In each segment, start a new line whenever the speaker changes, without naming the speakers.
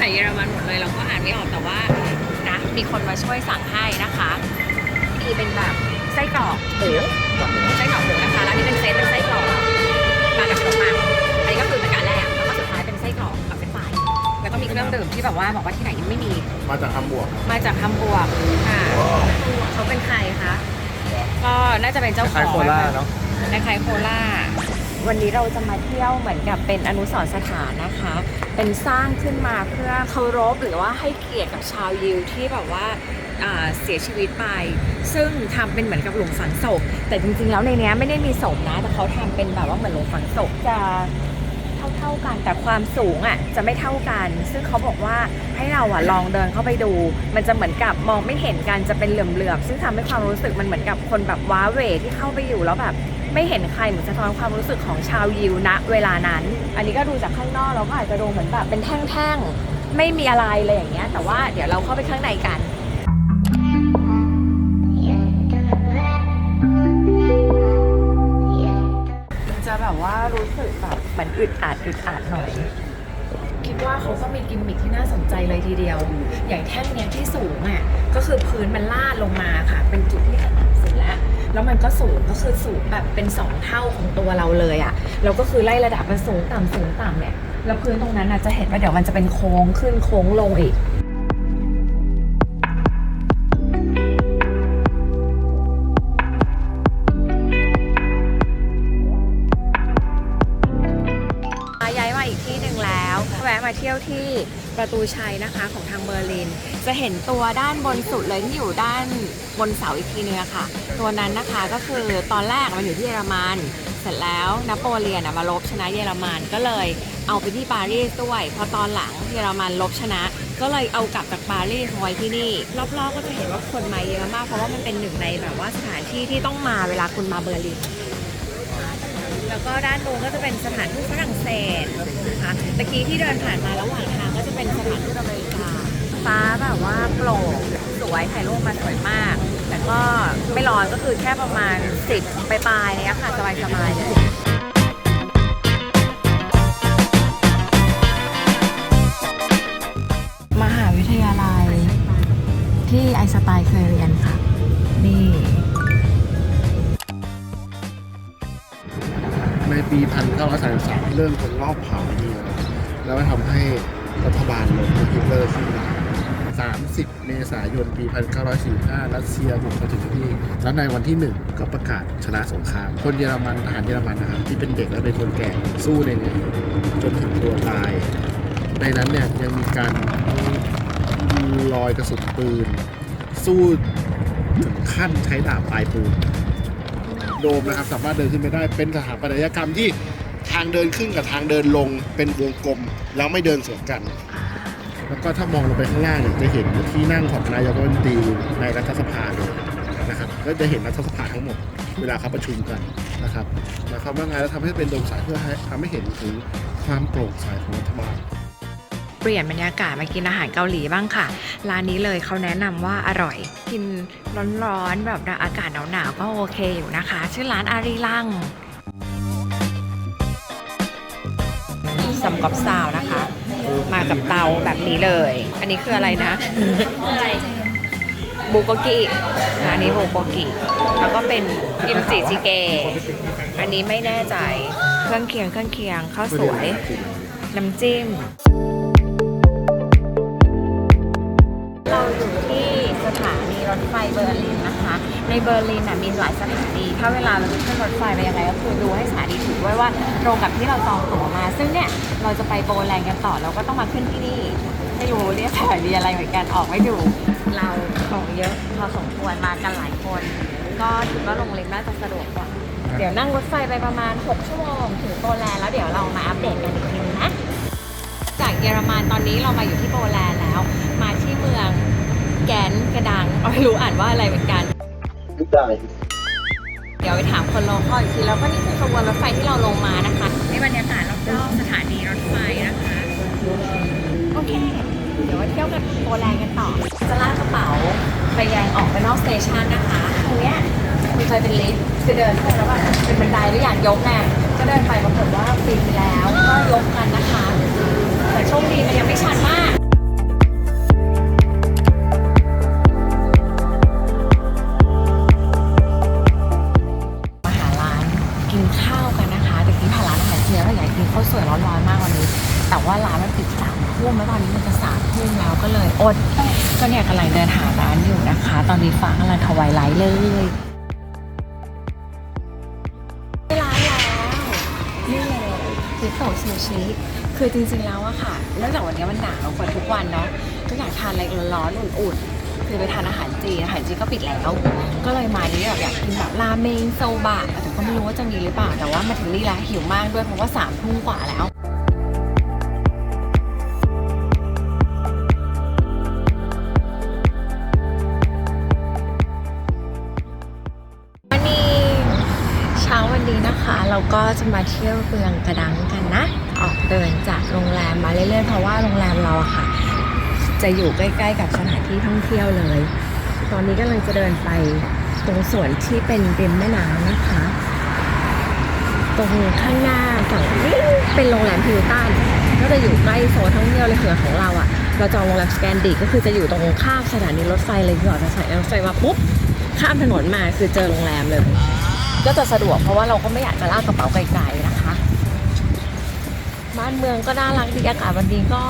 ใส่เยอรมันหมดเลย เราก็อ่านไม่ออกแต่ว่านะมีคนมาช่วยสั่งให้นะคะมีเป็นแบบไส้กรอกหมูไส้กรอกหมูนะคะแล้วนี่เป็นเซตเป็นไส้กรอกมากับขนมปังอันนี้ก็คือเป็นการแรกแล้วก็สุดท้ายเป็นไส้กรอกกับเป็นฝ่ายแล้วก็มีเครื่องดื่มที่แบบว่าบอกว่าที่ไหนยังไม่มี
มาจากคำบวก
มาจากคำบวกค่ะเขาเป็นใครคะก็น่าจะเป็นเจ้าของ
คล้าโคล่าเนาะ
คล้าโคล่า วันนี้เราจะมาเที่ยวเหมือนกับเป็นอนุสรณ์สถานนะคะ เป็นสร้างขึ้นมาเพื่อเคารพหรือว่าให้เกียรติกับชาวยิวที่แบบว่าเสียชีวิตไป ซึ่งทำเป็นเหมือนกับหลุมฝังศพ แต่จริงๆแล้วในเนี้ยไม่ได้มีศพนะ แต่เขาทำเป็นแบบว่าเหมือนหลุมฝังศพจะเท่าๆกัน แต่ความสูงอะจะไม่เท่ากัน ซึ่งเขาบอกว่าให้เราอะลองเดินเข้าไปดู มันจะเหมือนกับมองไม่เห็นกันจะเป็นเหลื่อมๆซึ่งทำให้ความรู้สึกมันเหมือนกับคนแบบว้าเวที่เข้าไปอยู่แล้วแบบ ไม่เห็นใครเหมือนสะท้อนความรู้สึกของชาวยิวณเวลานั้น อันนี้ก็ดูจากข้างนอกเราก็อาจจะดูเหมือนแบบเป็นแท่งๆ ไม่มีอะไรเลยอย่างเงี้ย แต่ว่าเดี๋ยวเราเข้าไปข้างในกันมันจะแบบว่ารู้สึกแบบเหมือนอึดอัดอึดอัดหน่อย คิดว่าเขาก็มีกิมมิคที่น่าสนใจเลยทีเดียว อย่างแท่งเนี้ยที่สูงอะก็คือพื้นมันลาดลงมาค่ะ เป็นจุดที่ขนาดสุด แล้วมันก็สูงก็คือสูงแบบเป็นสองเท่าของตัวเราเลยอะ่ะแล้วก็คือไล่ระดับมันสูงต่ำสูงต่ำเนี่ยแล้วพื้นตรงนั้นน่ะจะเห็นว่าเดี๋ยวมันจะเป็นโค้งขึ้นโค้งลงอีก เที่ยวที่ประตูชัยนะคะของทางเบอร์ลิน จะเห็นตัวด้านบนสุดเลยที่อยู่ด้านบนเสาอีกทีนึงค่ะ ตัวนั้นนะคะก็คือตอนแรกมันอยู่ที่เยอรมัน เสร็จแล้วนโปเลียนมาลบชนะเยอรมันก็เลยเอาไปที่ปารีสด้วยพอตอนหลังเยอรมันลบชนะ ก็เลยเอากลับจากปารีสมาไว้ที่นี่รอบๆก็จะเห็นว่าคนมาเยอะมากเพราะว่ามันเป็นหนึ่งในแบบว่าสถานที่ที่ต้องมาเวลาคุณมาเบอร์ลิน แล้วก็ด้านนู้นก็จะเป็นสถานทูตฝรั่งเศสนะคะตะกี้ที่เดินผ่านมาระหว่างทางก็จะเป็นสถานทูตอเมริกาฟ้าแบบว่าโปร่งสวยถ่ายรูปมาสวยมาก แต่ก็ไม่ร้อนก็คือแค่ประมาณ 10 ปลายๆเนี่ยค่ะสบายๆเลย 2533 เรื่องคน
รอบเผาดีแล้วแล้วทำให้รัฐบาลลงฮิตเลอร์ขึ้นมา30 เมษายน ปี 1945 รัสเซียบุกมาถึงที่นี่ แล้วในวันที่ 1 ก็ประกาศชนะสงคราม คนเยอรมันทหารเยอรมันนะครับที่เป็นเด็กและเป็นคนแก่สู้ในนี้จนถึงตัวตาย ในนั้นเนี่ยยังมีการลอยกระสุนปืน สู้ถึงขั้นใช้ดาบปลายปืน โดมนะครับสามารถเดินขึ้นไปได้เป็นสถาปัตยกรรมที่ ทางเดินขึ้นกับทางเดินลงเป็นวงกลม แล้วไม่เดินสวนกัน แล้วก็ถ้ามองลงไปข้างล่างเนี่ยจะเห็นที่นั่งของนายกรัฐมนตรีในรัฐสภาเลยนะครับก็จะเห็นรัฐสภาทั้งหมดเวลาเขาประชุมกันนะครับหมายความว่าไงแล้วทำให้เป็นโดมสายเพื่อให้ทำให้เห็นถึงความโปร่งใสของรัฐบาล
เปลี่ยนบรรยากาศมากินอาหารเกาหลีบ้างค่ะ ร้านนี้เลยเขาแนะนำว่าอร่อย กินร้อนๆแบบอากาศหนาวๆก็โอเคอยู่นะคะ ชื่อร้านอารีลังำกับซาวนะคะ มากับเตาแบบนี้เลย อันนี้คืออะไรนะบุโกกิอันนี้บุโกกิแล้วก็เป็นกิมจิจิเก อันนี้ไม่แน่ใจ เครื่องเคียงเครื่องเคียงข้าวสวย น้ำจิ้ม เราอยู่ที่สถานีรถไฟเบอร์ลินนะคะ ในเบอร์ลินน่ะมีหลายสถานีถ้าเวลาเราจะขึ้นรถไฟไปยังไงก็คือดูให้สถานีถูกด้วยว่าตรงกับที่เราจองตั๋วมา ซึ่งเนี่ยเราจะไปโปแลนด์กันต่อเราก็ต้องมาขึ้นที่นี่ไม่รู้เรียกสถานีอะไรเหมือนกันออกไม่ถูกเราของเยอะพอสมควรมากันหลายคน ก็คิดว่าโรงแรมน่าจะสะดวกกว่าเดี๋ยวนั่งรถไฟไปประมาณ 6 ชั่วโมงถึงโปแลนด์แล้วเดี๋ยวเรามาอัปเดตกันอีกทีนึงนะจากเยอรมันตอนนี้เรามาอยู่ที่โปแลนด์แล้ว มาที่เมืองแกนกระดังเอาไม่รู้อ่านว่าอะไรเหมือนกัน เดี๋ยวไปถามคนโลคออีกทีแล้วก็นี่คือขบวนรถไฟที่เราลงมานะคะในบรรยากาศรอบๆสถานีรถไฟนะคะ โอเค เดี๋ยวมาเที่ยวกันโปแลนด์กันต่อ จะลากกระเป๋าไปยังออกไปนอกสเตชันนะคะ ตรงเนี้ยมันเคยเป็นลิฟต์จะเดินไปแล้วแบบเป็นบันไดหรืออยางยกไงก็เดินไปปรากฏว่าปีายไลเลยร้านแล้วนี่เลยฮิโตะซูชิคือจริงๆแล้วอะค่ะเนื่องจากวันนี้มันหนาวกว่าทุกวันเนาะก็อยากทานอะไรร้อนๆอุ่นๆคือไปทานอาหารจีนอาหารจีนก็ปิดแล้ว ก็เลยมานี่แบบอยากกินแบบราเมงโซบะแต่ก็ไม่รู้ว่าจะมีหรือเปล่าแต่ว่ามาถึงนี่แล้วหิวมากด้วยเพราะว่าสามทุ่มกว่าแล้ว เราก็จะมาเที่ยวเมืองกระดังกันนะ ออกเดินจากโรงแรมมาเรื่อยๆ เพราะว่าโรงแรมเราอะค่ะ จะอยู่ใกล้ ๆ กับสถานที่ท่องเที่ยวเลย ตอนนี้กำลังจะเดินไปตรงสวนที่เป็นริมแม่น้ำนะคะ ตรงข้างหน้าฝั่งนี้เป็นโรงแรมพิวตันก็จะอยู่ใกล้โซนท่องเที่ยวเลยคือของเราอะเราจองโรงแรมสแกนดิก็คือจะอยู่ตรงข้ามสถานีรถไฟเลยหยอดจากสถานีรถไฟมาปุ๊บข้ามถนนมาคือเจอโรงแรมเลย ก็จะสะดวกเพราะว่าเราก็ไม่อยากจะลากกระเป๋าไกลๆนะคะ บ้านเมืองก็น่ารักดีอากาศวันนี้ก็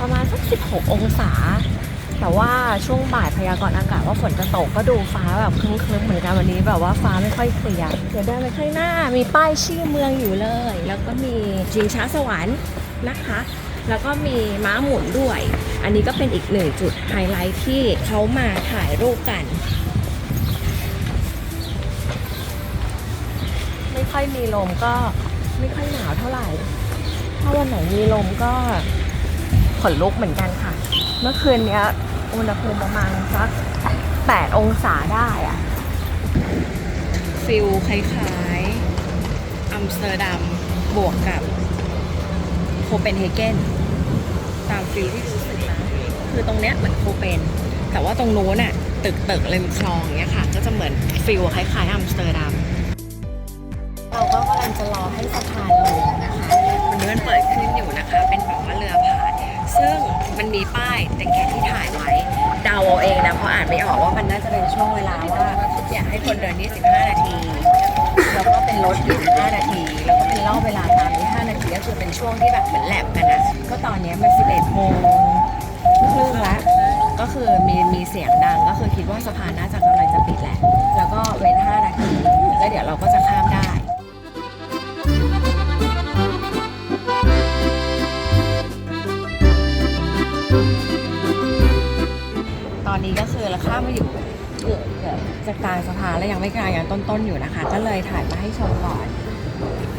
ประมาณสัก 16 องศา แต่ว่าช่วงบ่ายพยากรณ์อากาศว่าฝนจะตกก็ดูฟ้าแบบครึ้มๆเหมือนกันวันนี้แบบว่าฟ้าไม่ค่อยเคลียร์เดี๋ยวเดินไปข้างหน้ามีป้ายชื่อเมืองอยู่เลย แล้วก็มีจิงช้าสวรรค์นะคะ แล้วก็มีม้าหมุนด้วย อันนี้ก็เป็นอีกหนึ่งจุดไฮไลท์ที่เขามาถ่ายรูปกัน ค่อยมีลมก็ไม่ค่อยหนาวเท่าไหร่ ถ้าวันไหนมีลมก็ขนลุกเหมือนกันค่ะ เมื่อคืนเนี้ยอุณหภูมิประมาณสัก8องศาได้อะฟิลคล้ายๆอัมสเตอร์ดัมบวกกับโคเปนเฮเกนตามฟิลที่รู้สึกนะคือตรงเนี้ยเหมือนโคเปน แต่ว่าตรงโน้นน่ะตึกตึกๆเลยมคลองเงี้ยค่ะ ก็จะเหมือนฟิลคล้ายๆอัมสเตอร์ดัมะพานลงนะคะวันนี้มันเปิดขึ้นอยู่นะคะ เป็นแบบว่าเรือผ่านซึ่งมันมีป้ายแต่แกที่ถ่ายไว้เดาเอาเองนะเพราะอ่านไม่ออกว่ามันน่าจะเป็นช่วงเวลาว่าอยากให้คนเดินนี่15นาที แล้วก็เป็นรถอยู่15นาที แล้วก็เป็นรอบเวลาตามนี้5นาทีก็คือเป็นช่วงที่แบบเหมือนแลบกันนะก็ตอนนี้มัน 11โมงครึ่งละก็คือมีมีเสียงดังก็คือคิดว่าสะพาน ต้นๆอยู่นะคะ ก็เลยถ่ายมาให้ชมก่อน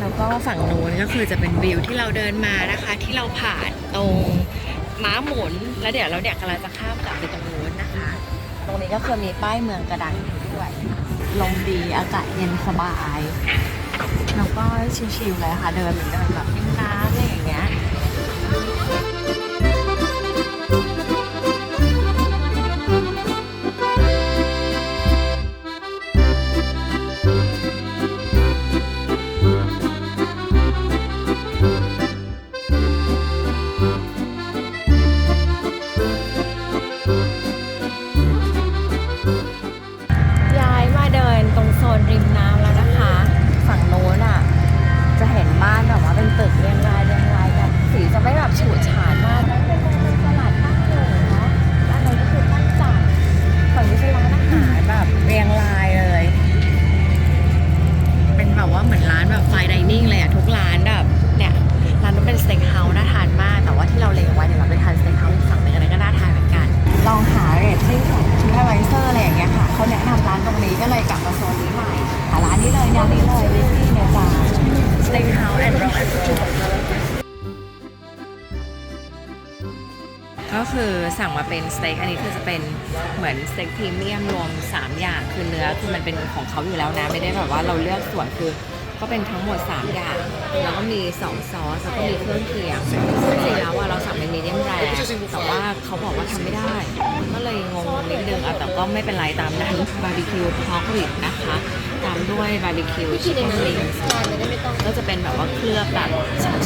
แล้วก็ฝั่งนู้นก็คือจะเป็นวิวที่เราเดินมานะคะ ที่เราผ่านตรงม้าหมุน แล้วเดี๋ยวเราเดี๋ยวกำลังจะข้ามกลับไปตรงนู้นนะคะ ตรงนี้ก็คือมีป้ายเมืองกระดังอยู่ด้วยลมดีอากาศเย็นสบายแล้วก็ชิลๆเลยค่ะ เดินเหมือนเดินแบบริมน้ำอะไรอย่างเงี้ย ก็คือสั่งมาเป็นสเต็กอันนี้คือจะเป็นเหมือนสเต็กพรีเมียมรวม 3 อย่างคือเนื้อคือมันเป็นของเขาอยู่แล้วนะ ไม่ได้แบบว่าเราเลือกส่วนคือก็เป็นทั้งหมด 3 อย่าง แล้วก็มี 2 ซอส แล้วก็มีเครื่องเคียงซึ่งจริงๆแล้วอะเราสั่งเป็นมีเดียมแรแต่ว่าเขาบอกว่าทำไม่ได้ ก็เลยงงนิดนึงอะแต่ก็ไม่เป็นไรตามนั้นบาร์บีคิวพอกริบนะคะ ตามด้วยบาร์บีคิวชิคเก้นลิงก็จะเป็นแบบว่าเคลือบแบบ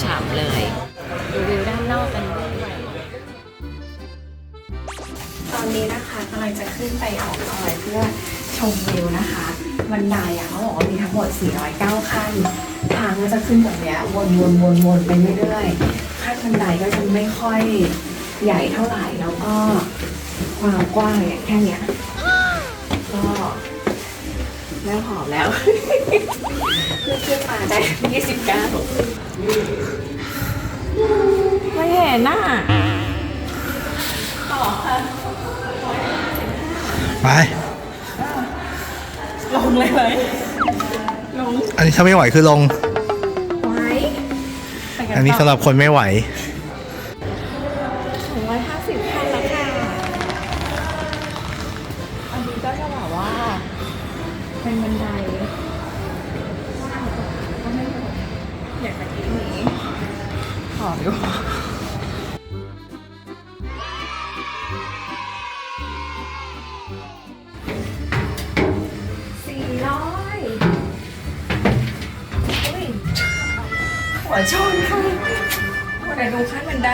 ฉ่ำๆเลย ดูวิวด้านนอกกัน วยตอนนี้นะคะกำลังจะขึ้นไปออกดอยเพื่อชมวิวนะคะบันไดอะเขาบอกว่ามีทั้งหมด 409 ขั้น ทางก็จะขึ้นแบบเนี้ยวนวนวนวนไปเรื่อยๆขั้นบันไดก็จะไม่ค่อยใหญ่เท่าไหร่แล้วก็ความกว้างเนี่ยแค่เนี้ยก็เริ่มหอมแล้ว เพื่อนขึ้นมาได้ยี่สิบเก้าไม่เห็นน่ะต่อค่ะ
ไป
ลงเลยไหมลง
อันนี้ถ้าไม่ไหวคือลง
ไว้ไปกั
อันนี้
ต่
สำหรับคนไม่ไหว
สองร้อยห้าสิบขั้นแล้วค่ะ อันนี้ก็จะแบบว่า เป็นบันไดว่าแล้วก็ไม่หมดอย่างเมื่อกี้นี้ขออยู่สี่ หัวชนค่ะแต่ดูขั้นบันได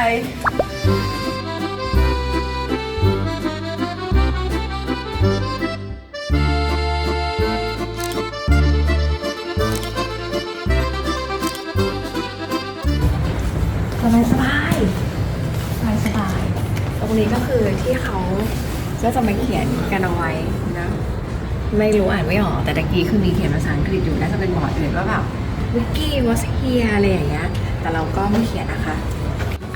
สบายสบายสบายสบาย ตรงนี้ก็คือที่เขาก็จะมาเขียนกันเอาไว้นะ ไม่รู้อ่านไม่ออก แต่ตะกี้คือมีเขียนภาษาอังกฤษอยู่น่าจะเป็นบอร์ดอื่นว่าแบบ วิกกี้วอสเฮียอะไรอย่างเงี้ย แต่เราก็ไม่เขียนนะคะ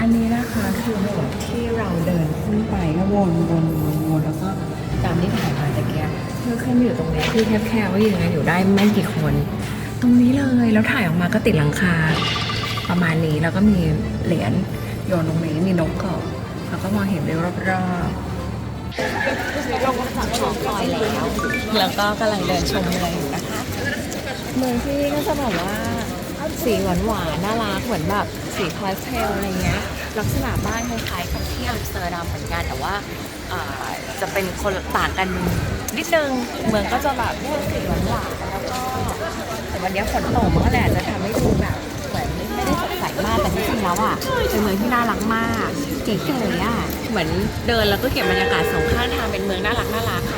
อันนี้นะคะคือโบสถ์ที่เราเดินขึ้นไปก็วนวนวนวนแล้วก็ตามที่ถ่ายมาตะเกียบเพื่อขึ้นมาอยู่ตรงนี้ที่แคบๆว่าอยู่ไงอยู่ได้ไม่กี่คน ตรงนี้เลยแล้วถ่ายออกมาก็ติดหลังคา ประมาณนี้แล้วก็มีเหรียญโยนตรงนี้มีนกเกาะแล้วก็มองเห็นวิวรอบๆลงมาจากหอคอยแล้ว แล้วก็กำลังเดินชมเมืองอยู่นะคะ เมืองที่นี่ก็จะแบบว่าสีหวานหวานๆน่ารักเหมือนแบบสีพาสเทลอะไรเงี้ยลักษณะบ้านคล้ายๆกับที่อัมสเตอร์ดัมเหมือนกันแต่ว่าจะเป็นคนต่างกันนิดนึงเมืองก็จะแบบสีหวานหวานๆแล้วก็แต่วันนี้ฝนตกมันก็เลยอาจะทำให้ดูแบบเหมือนไม่ได้สดใสมากแต่ที่จริงแล้วอะเป็นเมืองที่น่ารักมากเก๋ๆอะเหมือนเดินแล้วก็เก็บบรรยากาศสองข้างทางเป็นเมืองน่ารักน่ารักค่ะ